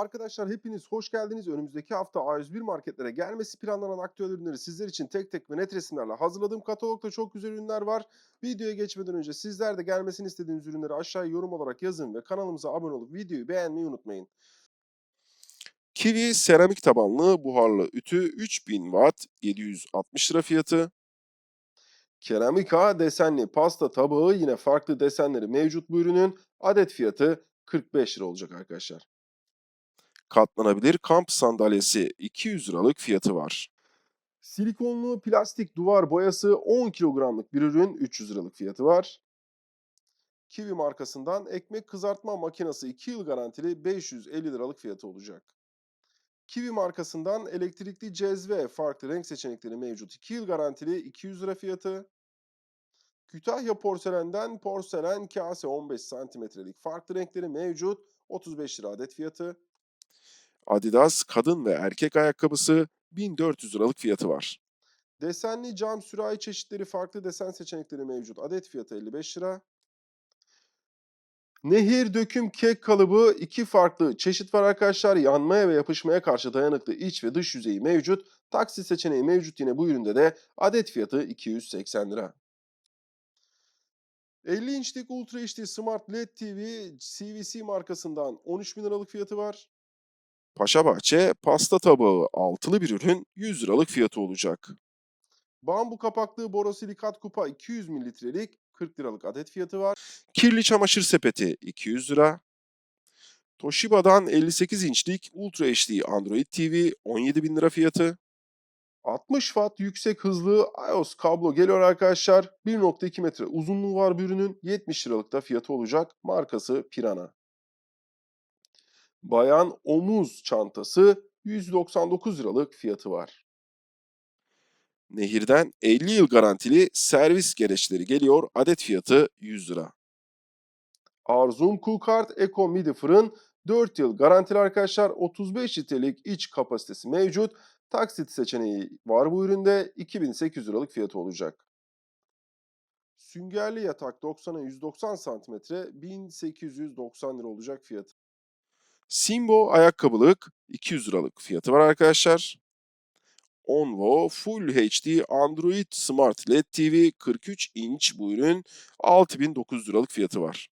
Arkadaşlar hepiniz hoş geldiniz. Önümüzdeki hafta A101 marketlere gelmesi planlanan aktüel ürünleri sizler için tek tek ve net resimlerle hazırladığım katalogda çok güzel ürünler var. Videoya geçmeden önce sizler de gelmesini istediğiniz ürünleri aşağıya yorum olarak yazın ve kanalımıza abone olup videoyu beğenmeyi unutmayın. Kiwi seramik tabanlı buharlı ütü 3000 watt 760 lira fiyatı. Keramika desenli pasta tabağı yine farklı desenleri mevcut bu ürünün adet fiyatı 45 lira olacak arkadaşlar. Katlanabilir kamp sandalyesi 200 liralık fiyatı var. Silikonlu plastik duvar boyası 10 kilogramlık bir ürün 300 liralık fiyatı var. Kiwi markasından ekmek kızartma makinesi 2 yıl garantili 550 liralık fiyatı olacak. Kiwi markasından elektrikli cezve farklı renk seçenekleri mevcut 2 yıl garantili 200 lira fiyatı. Kütahya porselenden porselen kase 15 santimetrelik farklı renkleri mevcut 35 lira adet fiyatı. Adidas kadın ve erkek ayakkabısı 1400 liralık fiyatı var. Desenli cam sürahi çeşitleri farklı desen seçenekleri mevcut. Adet fiyatı 55 lira. Nehir döküm kek kalıbı iki farklı çeşit var arkadaşlar. Yanmaya ve yapışmaya karşı dayanıklı iç ve dış yüzeyi mevcut. Taksi seçeneği mevcut yine bu üründe de adet fiyatı 280 lira. 50 inçlik Ultra HD Smart LED TV CVC markasından 13 bin liralık fiyatı var. Paşabahçe pasta tabağı altılı bir ürün 100 liralık fiyatı olacak. Bambu kapaklı borosilikat kupa 200 mililitrelik 40 liralık adet fiyatı var. Kirli çamaşır sepeti 200 lira. Toshiba'dan 58 inçlik Ultra HD Android TV 17 bin lira fiyatı. 60 watt yüksek hızlı iOS kablo geliyor arkadaşlar. 1.2 metre uzunluğu var bir ürünün 70 liralık da fiyatı olacak. Markası Pirana. Bayan omuz çantası 199 liralık fiyatı var. Nehir'den 50 yıl garantili servis gereçleri geliyor. Adet fiyatı 100 lira. Arzum Cookart Eco Midi Fırın 4 yıl garantili arkadaşlar. 35 litrelik iç kapasitesi mevcut. Taksit seçeneği var bu üründe. 2800 liralık fiyatı olacak. Süngerli yatak 90'a 190 santimetre 1890 lira olacak fiyatı. Simbo ayakkabılık 200 liralık fiyatı var arkadaşlar. Onvo Full HD Android Smart LED TV 43 inç bu ürün 6900 liralık fiyatı var.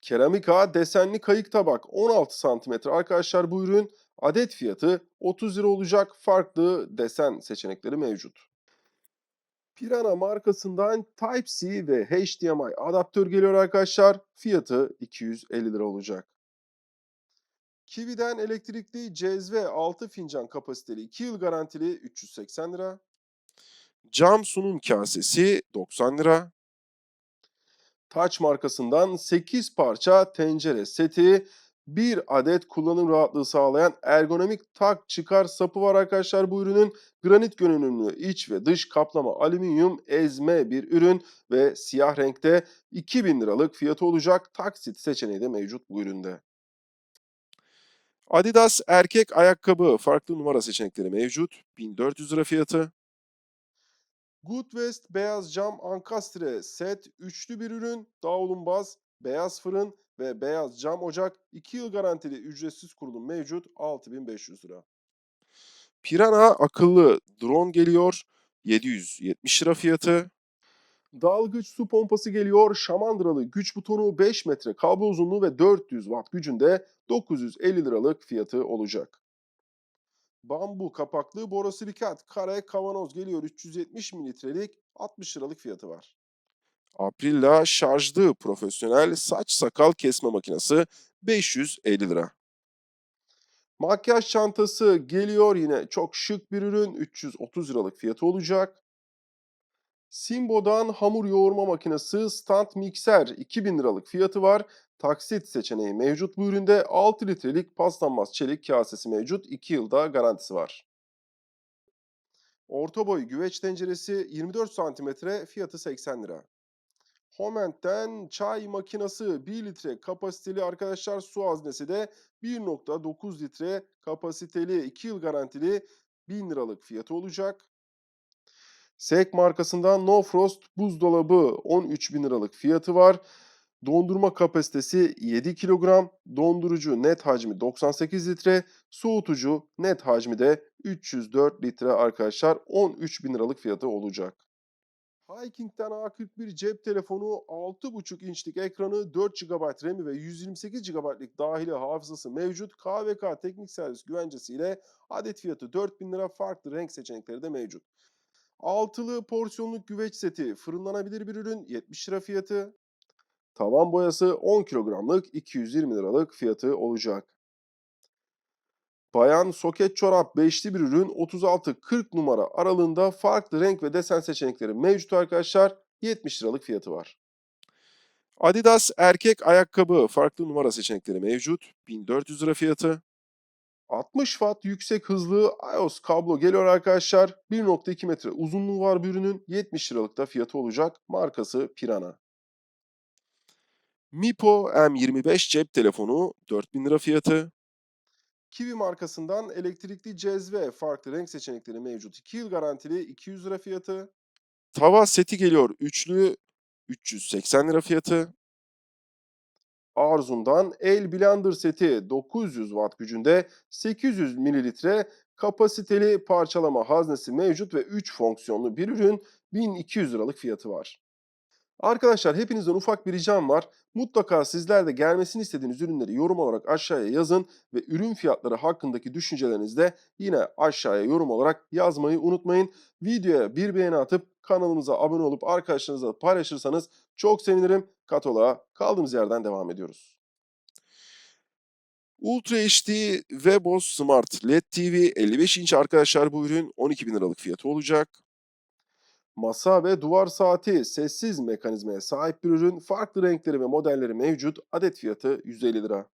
Keramika desenli kayık tabak 16 santimetre arkadaşlar bu ürün adet fiyatı 30 lira olacak farklı desen seçenekleri mevcut. Pirana markasından Type-C ve HDMI adaptör geliyor arkadaşlar. Fiyatı 250 lira olacak. Kiwi'den elektrikli cezve 6 fincan kapasiteli 2 yıl garantili 380 lira. Cam sunum kasesi 90 lira. Taç markasından 8 parça tencere seti, bir adet kullanım rahatlığı sağlayan ergonomik tak çıkar sapı var arkadaşlar bu ürünün. Granit görünümlü iç ve dış kaplama alüminyum ezme bir ürün ve siyah renkte 2000 liralık fiyatı olacak. Taksit seçeneği de mevcut bu üründe. Adidas erkek ayakkabı farklı numara seçenekleri mevcut. 1400 lira fiyatı. Goodwest beyaz cam ankastre set üçlü bir ürün. Davlumbaz, beyaz fırın ve beyaz cam ocak 2 yıl garantili ücretsiz kurulum mevcut 6500 lira. Pirana akıllı drone geliyor 770 lira fiyatı. Dalgıç su pompası geliyor. Şamandıralı güç butonu 5 metre kablo uzunluğu ve 400 watt gücünde 950 liralık fiyatı olacak. Bambu kapaklı borosilikat kare kavanoz geliyor 370 mililitrelik 60 liralık fiyatı var. Aprilla şarjlı profesyonel saç sakal kesme makinesi 550 lira. Makyaj çantası geliyor yine çok şık bir ürün 330 liralık fiyatı olacak. Simbo'dan hamur yoğurma makinesi stand mikser 2000 liralık fiyatı var. Taksit seçeneği mevcut bu üründe 6 litrelik paslanmaz çelik kasesi mevcut 2 yılda garantisi var. Orta boy güveç tenceresi 24 santimetre fiyatı 80 lira. Homent'ten çay makinesi 1 litre kapasiteli arkadaşlar su haznesi de 1.9 litre kapasiteli 2 yıl garantili 1000 liralık fiyatı olacak. Sek markasından No Frost buzdolabı 13 bin liralık fiyatı var. Dondurma kapasitesi 7 kilogram, dondurucu net hacmi 98 litre, soğutucu net hacmi de 304 litre arkadaşlar 13 bin liralık fiyatı olacak. Hiking'den A41 cep telefonu 6,5 inçlik ekranı 4 GB RAM'i ve 128 GB'lik dahili hafızası mevcut. KVK teknik servis güvencesiyle adet fiyatı 4000 lira farklı renk seçenekleri de mevcut. Altılı porsiyonluk güveç seti fırınlanabilir bir ürün 70 lira fiyatı. Tavan boyası 10 kilogramlık 220 liralık fiyatı olacak. Bayan soket çorap beşli bir ürün 36-40 numara aralığında farklı renk ve desen seçenekleri mevcut arkadaşlar. 70 liralık fiyatı var. Adidas erkek ayakkabı farklı numara seçenekleri mevcut. 1400 lira fiyatı. 60 watt yüksek hızlı iOS kablo geliyor arkadaşlar. 1.2 metre uzunluğu var bir ürünün. 70 liralık da fiyatı olacak. Markası Pirana. Mipo M25 cep telefonu 4000 lira fiyatı. Kiwi markasından elektrikli cezve farklı renk seçenekleri mevcut. 2 yıl garantili 200 lira fiyatı. Tava seti geliyor üçlü 380 lira fiyatı. Arzum'dan el blender seti 900 watt gücünde 800 mililitre kapasiteli parçalama haznesi mevcut ve 3 fonksiyonlu bir ürün 1200 liralık fiyatı var. Arkadaşlar hepinizden ufak bir ricam var. Mutlaka sizler de gelmesini istediğiniz ürünleri yorum olarak aşağıya yazın ve ürün fiyatları hakkındaki düşüncelerinizi de yine aşağıya yorum olarak yazmayı unutmayın. Videoya bir beğeni atıp kanalımıza abone olup arkadaşlarınızla paylaşırsanız çok sevinirim. Kataloğa kaldığımız yerden devam ediyoruz. Ultra HD Webos Smart LED TV 55 inç arkadaşlar bu ürün 12 bin liralık fiyatı olacak. Masa ve duvar saati sessiz mekanizmaya sahip bir ürün. Farklı renkleri ve modelleri mevcut. Adet fiyatı 150 lira.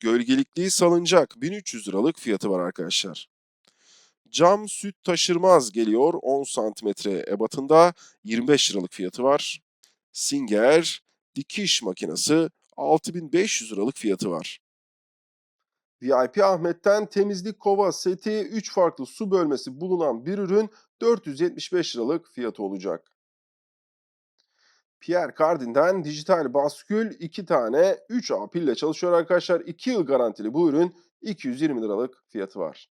Gölgelikli salıncak 1300 liralık fiyatı var arkadaşlar. Cam süt taşırmaz geliyor 10 santimetre ebatında 25 liralık fiyatı var. Singer dikiş makinesi 6500 liralık fiyatı var. VIP Ahmet'ten temizlik kova seti 3 farklı su bölmesi bulunan bir ürün 475 liralık fiyatı olacak. Pierre Cardin'den dijital baskül 2 tane 3A pille çalışıyor arkadaşlar. 2 yıl garantili bu ürün 220 liralık fiyatı var.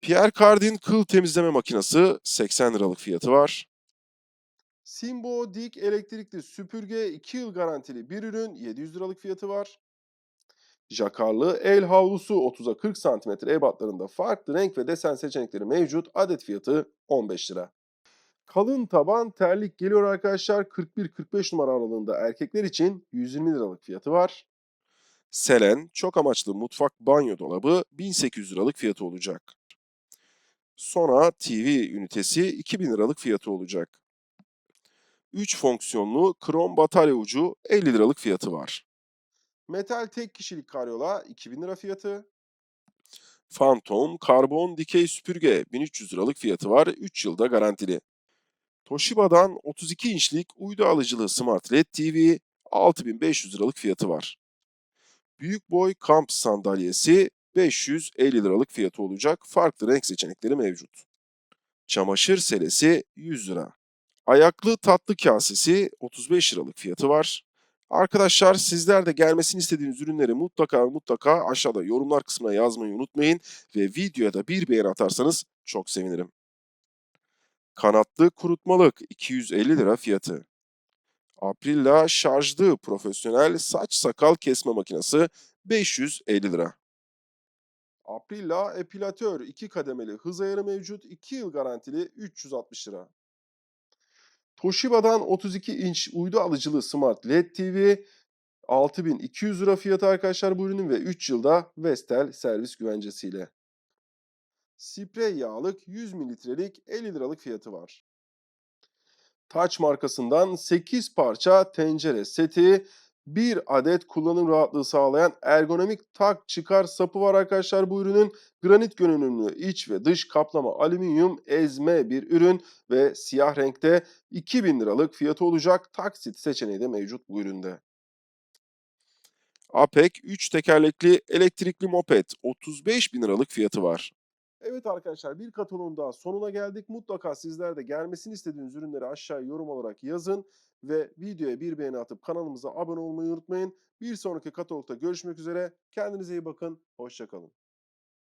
Pierre Cardin kıl temizleme makinesi 80 liralık fiyatı var. Simbo Dik elektrikli süpürge 2 yıl garantili bir ürün 700 liralık fiyatı var. Jakarlı el havlusu 30'a 40 cm ebatlarında farklı renk ve desen seçenekleri mevcut. Adet fiyatı 15 lira. Kalın taban terlik geliyor arkadaşlar. 41-45 numara aralığında erkekler için 120 liralık fiyatı var. Selen çok amaçlı mutfak banyo dolabı 1800 liralık fiyatı olacak. Sonra TV ünitesi 2000 liralık fiyatı olacak. 3 fonksiyonlu krom batarya ucu 50 liralık fiyatı var. Metal tek kişilik karyola 2000 lira fiyatı. Phantom karbon dikey süpürge 1300 liralık fiyatı var. 3 yılda garantili. Toshiba'dan 32 inçlik uydu alıcılı Smart LED TV 6500 liralık fiyatı var. Büyük boy kamp sandalyesi 550 liralık fiyatı olacak. Farklı renk seçenekleri mevcut. Çamaşır selesi 100 lira. Ayaklı tatlı kasesi 35 liralık fiyatı var. Arkadaşlar sizler de gelmesini istediğiniz ürünleri mutlaka mutlaka aşağıda yorumlar kısmına yazmayı unutmayın ve videoya da bir beğeni atarsanız çok sevinirim. Kanatlı kurutmalık 250 lira fiyatı. Aprilla şarjlı profesyonel saç sakal kesme makinesi 550 lira. Aprilla epilatör 2 kademeli hız ayarı mevcut 2 yıl garantili 360 lira. Toshiba'dan 32 inç uydu alıcılı Smart LED TV 6200 lira fiyatı arkadaşlar bu ürünün ve 3 yılda Vestel servis güvencesiyle. Sprey yağlık 100 mililitrelik 50 liralık fiyatı var. Touch markasından 8 parça tencere seti, bir adet kullanım rahatlığı sağlayan ergonomik tak çıkar sapı var arkadaşlar bu ürünün. Granit görünümlü iç ve dış kaplama alüminyum ezme bir ürün ve siyah renkte 2000 liralık fiyatı olacak. Taksit seçeneği de mevcut bu üründe. Apek 3 tekerlekli elektrikli moped 35 bin liralık fiyatı var. Evet arkadaşlar bir kataloğun daha sonuna geldik. Mutlaka sizler de gelmesini istediğiniz ürünleri aşağıya yorum olarak yazın. Ve videoya bir beğeni atıp kanalımıza abone olmayı unutmayın. Bir sonraki katalogda görüşmek üzere. Kendinize iyi bakın. Hoşçakalın.